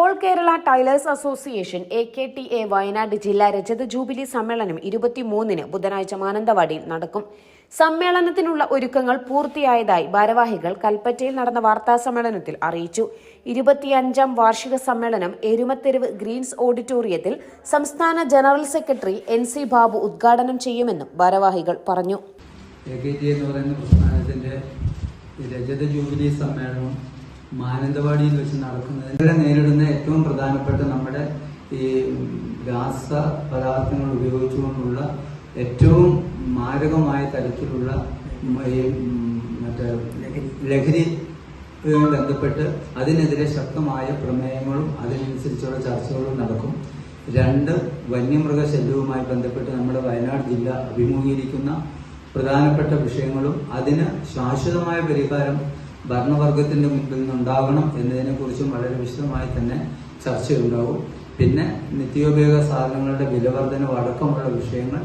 All Kerala tailors association A K T A Wayanad ജില്ലാ രജത jubilee സമ്മേളനം ഇരുപത്തിമൂന്നിന് ബുധനാഴ്ച മാനന്തവാടിയിൽ നടക്കും. സമ്മേളനത്തിനുള്ള ഒരുക്കങ്ങൾ പൂർത്തിയായതായി ഭാരവാഹികൾ കൽപ്പറ്റയിൽ നടന്ന വാർത്താ സമ്മേളനത്തിൽ അറിയിച്ചു. ഇരുപത്തിയഞ്ചാം വാർഷിക സമ്മേളനം എരുമത്തെരുവ് ഗ്രീൻസ് ഓഡിറ്റോറിയത്തിൽ സംസ്ഥാന general secretary N C Babu ഉദ്ഘാടനം ചെയ്യുമെന്നും ഭാരവാഹികൾ പറഞ്ഞു. രജത ജൂബിലി സമ്മേളനം മാനന്തവാടിയിൽ വെച്ച് നടക്കുന്നത് ഇവരെ നേരിടുന്ന ഏറ്റവും പ്രധാനപ്പെട്ട നമ്മുടെ ഈ രാസ പദാർത്ഥങ്ങൾ ഉപയോഗിച്ചുകൊണ്ടുള്ള ഏറ്റവും മാരകമായ തരത്തിലുള്ള മറ്റേ ലഹരി ബന്ധപ്പെട്ട് അതിനെതിരെ ശക്തമായ പ്രമേയങ്ങളും അതിനനുസരിച്ചുള്ള ചർച്ചകളും നടക്കും. രണ്ട് വന്യമൃഗ വന്യമൃഗശല്യവുമായി ബന്ധപ്പെട്ട് നമ്മുടെ വയനാട് ജില്ല അഭിമുഖീകരിക്കുന്ന പ്രധാനപ്പെട്ട വിഷയങ്ങളും അതിന് ശാശ്വതമായ പരിഹാരം ഭരണവർഗത്തിന്റെ മുമ്പിൽ നിന്നുണ്ടാകണം എന്നതിനെക്കുറിച്ചും വളരെ വിശദമായി തന്നെ ചർച്ചയുണ്ടാവും. പിന്നെ നിത്യോപയോഗ സാധനങ്ങളുടെ വിലവർധനവ് അടക്കമുള്ള വിഷയങ്ങൾ.